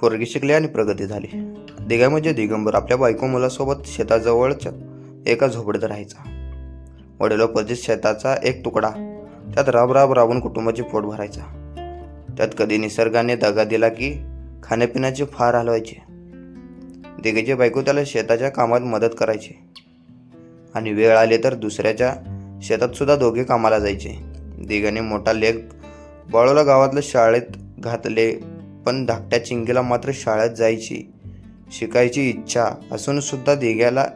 पोरगी शिकली आणि प्रगती झाली. दिघा म्हणजे दिगंबर आपल्या बायको मुलासोबत शेताजवळच्या एका झोपडीत राहायचा. वडिलोपार्जित शेताचा एक तुकडा त्यात राब राब राबून कुटुंबाची पोट भरायचा. त्यात कधी निसर्गाने दगा दिला की खाण्यापिण्याचे फार हलवायचे. दिघेचे बायको त्याला शेताच्या कामात मदत करायची. आणि वेळ आली तर दुसऱ्याच्या शेतात सुद्धा दोघे कामाला जायचे. दिघाने मोठा लेख बाळूला गावातल्या शाळेत घातले पण धाकट्या चिंगीला मात्र शाळेत जायची शिकायची इच्छा असूनसुद्धा दिघ्याला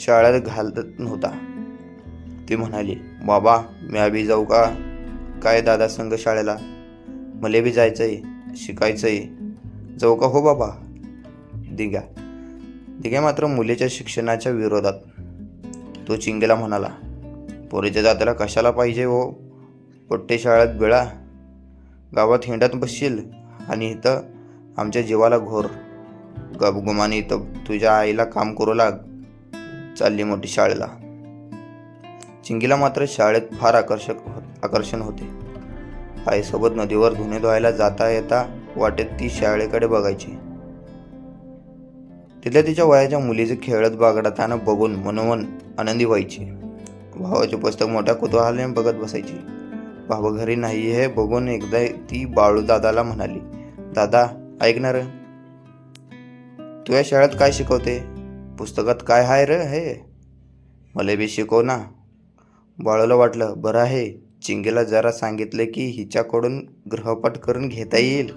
शाळेत घालत नव्हता. ती म्हणाली बाबा मी बी जाऊ का? काय दादा संघ शाळेला? मला बी जायचं आहे शिकायचं आहे जाऊ का हो बाबा? दिघ्या दिघ्या मात्र मुलीच्या शिक्षणाच्या विरोधात. तो चिंगेला म्हणाला पोरीच्या जात्याला कशाला पाहिजे हो? पोट्टे शाळेत बिळा. गावात हिंडत बसशील आणि इथं आमच्या जीवाला घोर. गबगुमाने इथं तुझ्या आईला काम करू लाग चालली मोठी शाळेला. चिंगीला मात्र शाळेत फार आकर्षक हो, आकर्षण होते. आईसोबत नदीवर धुणे धुवायला जाता येता वाटेत ती शाळेकडे बघायची. तिथल्या तिच्या वयाच्या मुलीचे खेळत बागडताना बघून मनोमन आनंदी व्हायची. भावाचे पुस्तक मोठ्या कुतूहलाने बघत बसायची. बाबा घरी नाही हे बघून एकदा ती बाळूदादाला म्हणाली दादा ऐकणार? तू या शाळेत काय शिकवते? पुस्तकात काय आहे र हे? मला बी शिकव ना. बाळूला वाटलं बरं आहे. चिंगेला जरा सांगितलं की हिच्याकडून ग्रहपाठ करून घेता येईल.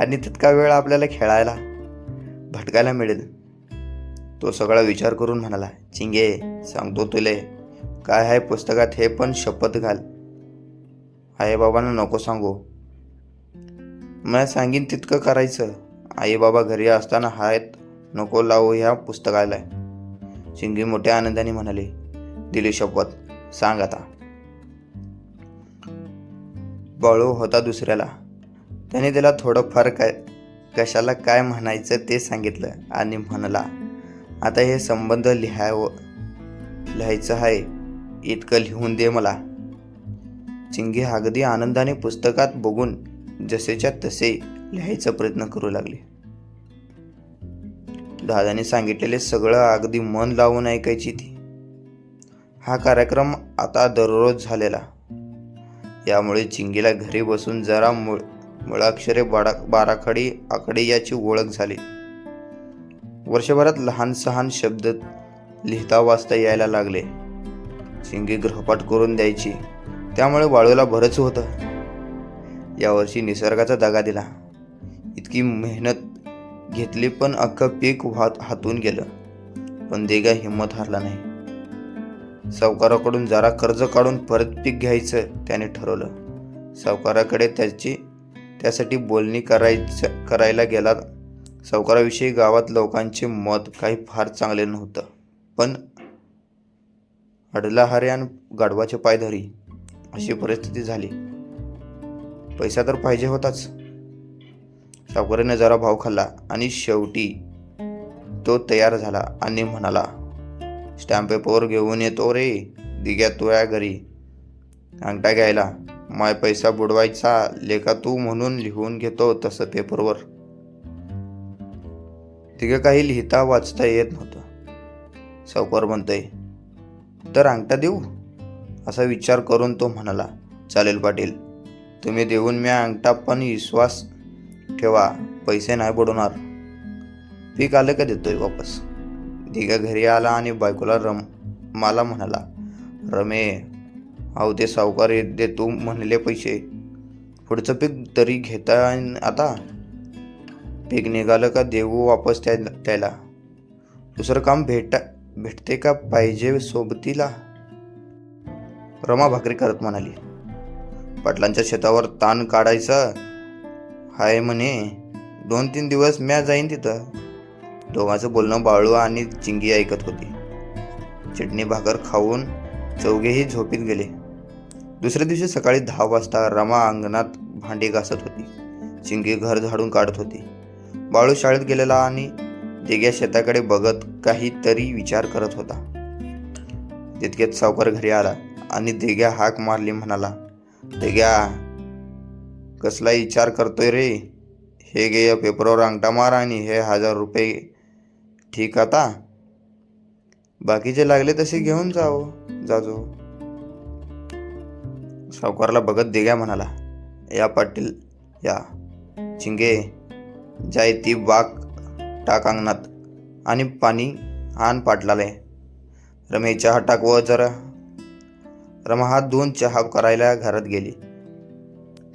आणि तितका वेळ आपल्याला खेळायला भटकायला मिळेल. तो सगळा विचार करून म्हणाला चिंगे सांगतो तुले. काय आहे पुस्तकात हे पण शपथ घाल. आई बाबांना नको सांगू. मला सांगेन तितकं करायचं. आई बाबा घरी असताना हात नको लावू ह्या पुस्तकाला. चिंगी मोठ्या आनंदाने म्हणाले दिली शपथ सांग आता. बाळू होता दुसऱ्याला. त्याने त्याला थोडंफार काय कशाला काय म्हणायचं ते सांगितलं आणि म्हणला आता हे संबंध लिहाव लिहायचं आहे. इतकं लिहून दे मला. चिंगी अगदी आनंदाने पुस्तकात बघून जसेच्या तसे लिहायचा प्रयत्न करू लागले. दादाने सांगितलेले सगळं अगदी मन लावून ऐकायची ती. हा कार्यक्रम आता दररोज झालेला. यामुळे चिंगीला घरी बसून जरा मुळ मुळाक्षरे बारा बाराखडी आकडे याची ओळख झाली. वर्षभरात लहान सहान शब्द लिहिता वाचता यायला लागले. चिंगी गृहपाठ करून द्यायची. त्यामुळे वाळूला भरच होतं. यावर्षी निसर्गाचा दगा दिला. इतकी मेहनत घेतली पण अख्खं पीक वाहत हातून गेलं. पण देगा हिंमत हारला नाही. सावकाराकडून जरा कर्ज काढून परत पीक घ्यायचं त्याने ठरवलं. सावकाराकडे त्याची त्यासाठी बोलणी करायचं करायला गेला. सावकाराविषयी गावात लोकांचे मत काही फार चांगले नव्हतं. पण अडला गाढवाचे आणि गाढवाचे पायधरी अशी परिस्थिती झाली. पैसा तर पाहिजे होताच. सावकाराने जरा भाव खाल्ला आणि शेवटी तो तयार झाला आणि म्हणाला स्टॅम्प पेपर घेऊन येतो रे दिग्या तुया घरी. अंगठा घ्यायला. माय पैसा बुडवायचा लेखा तू म्हणून लिहून घेतो तसं पेपरवर. तिघं काही लिहिता वाचता येत नव्हतं. सावकार म्हणतंय तर अंगठा देऊ? असा विचार करून तो म्हणाला चालेल पाटील. तुम्ही देऊन मी अंगठा पण विश्वास ठेवा पैसे नाही बुडवणार पीक आलं का देतोय वापस? दिघा घरी आला आणि बायकोला रम मला म्हणाला रमे अहो ते सावकार दे तू म्हणले पैसे. पुढचं पीक तरी घेता आता. पीक निघालं का देऊ वापस त्या त्याला. दुसरं काम भेटा भेटते का पाहिजे सोबतीला? रमा भाकरी करत म्हणाली. पाटलांच्या शेतावर ताण काढायचं? हाय म्हणे. दोन तीन दिवस म्या जाईन तिथं. दोघांचं बोलणं बाळू आणि चिंगी ऐकत होती. चटणी भाकर खाऊन चौघेही झोपीत गेले. दुसऱ्या दिवशी सकाळी दहा वाजता रमा अंगणात भांडी घासत होती. चिंगी घर झाडून काढत होती. बाळू शाळेत गेलेला आणि देग्या शेताकडे बघत काहीतरी विचार करत होता. तितक्यात सावकार घरी आला आणि देग्या हाक मारली म्हणाला दिग्या कसला विचार करतोय रे. हे घे या पेपरवर अंगठा मार आणि हे हजार रुपये ठीक आता. बाकीचे लागले तसे घेऊन जाओ जाजो. सावकारला बघत दिग्या म्हणाला. या पाटील या. चिंगे जाय ती बाग टाक अंगणात आणि पाणी आण पाटलाले. रमेशच्या चहा व जरा रमा हात धुवून चहा करायला घरात गेली.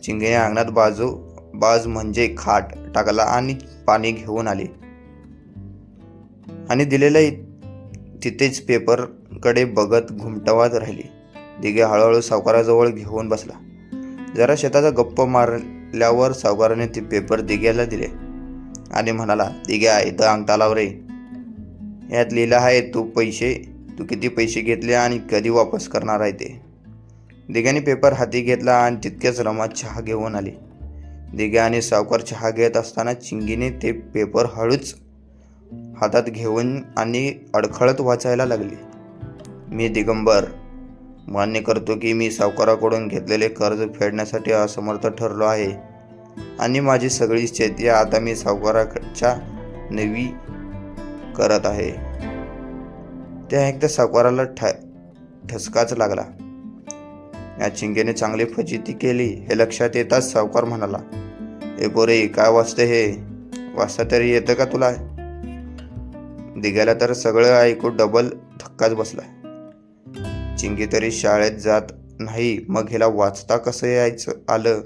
चिंगे अंगणात बाजू बाज म्हणजे खाट टाकला आणि पाणी घेऊन आली. आणि दिलेल्या तिथेच पेपरकडे बघत घुमटवात राहिली. दिघे हळूहळू सावकाराजवळ घेऊन बसला. जरा शेताचा गप्प मारल्यावर सावकाराने ते पेपर दिघ्याला दिले. आणि म्हणाला दिघ्या इथं अंगठा लाव रे यात लिहिलं आहे तू पैसे तू किती पैसे घेतले आणि कधी वापस करणार आहे ते? दिग्याने पेपर हाती घेतला आणि तितक्याच रमात चहा घेऊन आली. दिग्या आणि सावकार चहा घेत असताना चिंगीने ते पेपर हळूच हातात घेऊन आणि अडखळत वाचायला लागली. मी दिगंबर. मान्य करतो की मी सावकाराकडून घेतलेले कर्ज फेडण्यासाठी असमर्थ ठरलो आहे आणि माझी सगळी शेती आता मी सावकाराच्या नवी करत आहे. त्या एकदा सावकाराला ठ ठसकाच लागला. या चिंगेने चांगली फजिती केली हे लक्षात येताच सावकार म्हणाला ए बोरे काय वाचते हे? वाचता तरी येतं का तुला? दिघ्याला तर सगळं ऐकून डबल धक्काच बसला. चिंगी तरी शाळेत जात नाही मग हिला वाचता कसं यायचं आलं?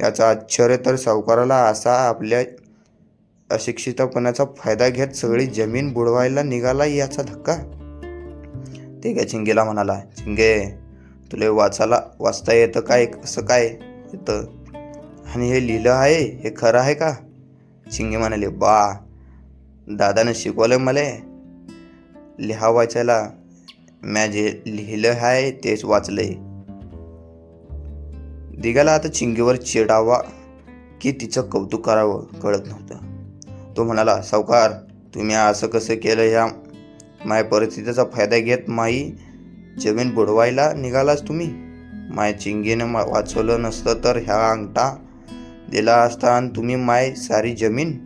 याचं आश्चर्य तर सावकाराला असा आपल्या अशिक्षितपणाचा फायदा घेत सगळी जमीन बुडवायला निघाला याचा धक्का? ते काय चिंगेला म्हणाला चिंगे तुला वाचायला वाचता येतं काय? कसं काय येतं? आणि हे लिहिलं आहे? हे खरं आहे का? चिंगे म्हणाले बा दादानं शिकवलं मला. लिहा वाचायला. मॅ जे लिहिलं आहे तेच वाचलंय. दिगाला आता चिंगीवर चिडावा की तिचं कौतुक करावं कळत नव्हतं. तो म्हणाला सावकार तुम्ही असं कसं केलं ह्या माय परिस्थितीचा फायदा घेत माई जमीन बुडवायला निघालाच तुम्ही? माय चिंगीनं मा- वाचवलं नसतं तर ह्या अंगठा दिला असता आणि तुम्ही माय सारी जमीन?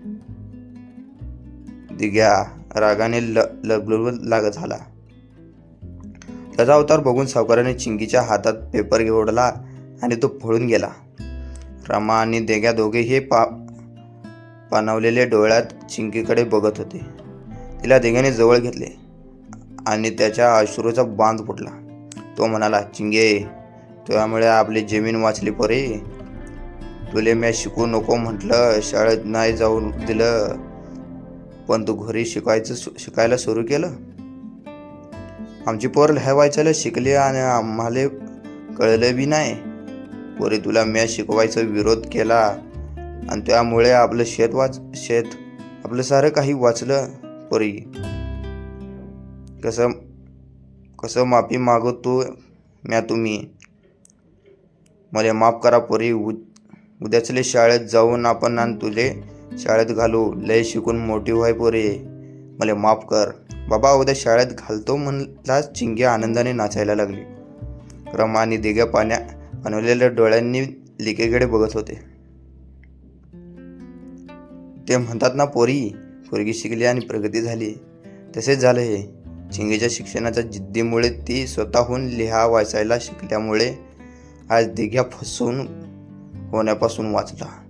दिग्या रागाने ल लाग झाला. त्याचा अवतार बघून सावकाराने चिंगीच्या हातात पेपर घेवडला आणि तो फळून गेला. रमा आणि देग्या दोघेही पा पाणवलेल्या डोळ्यात चिंकीकडे बघत होते. तिला देग्याने जवळ घेतले. आणि त्याच्या अश्रूचा बांध फुटला. तो म्हणाला चिंगे तुझ्यामुळे आपली जमीन वाचली परे. तुले मी शिकू नको म्हटलं शाळेत नाही जाऊ दिलं पण तू घरी शिकायचं शिकायला सुरू केलं. आमची पोर लिहाय वाचायला शिकली आणि आम्हाला कळलं बी नाही. पोरी तुला मी शिकवायचा विरोध केला आणि त्यामुळे आपलं शेत वाच शेत आपलं सारं काही वाचलं पोरी. कसं कसं माफी मागवतो म्या तुम्ही? मला माफ करा पोरी उ उद्याचले शाळेत जाऊन आपण आणि तुले शाळेत घालू. लय शिकून मोठी व्हाय पोरे. मला माफ कर. बाबा उद्या शाळेत घालतो म्हणलाच चिंग्या आनंदाने नाचायला लागली. रमा आणि दिग्या पाण्या अनवलेल्या डोळ्यांनी लिकेकडे बघत होते. ते म्हणतात ना पोरी पोरगी शिकली आणि प्रगती झाली. तसेच झालं हे. चिंगीच्या शिक्षणाच्या जिद्दीमुळे ती स्वतःहून लिहा वाचायला शिकल्यामुळे आज दिघ्या फसवून होण्यापासून वाचला.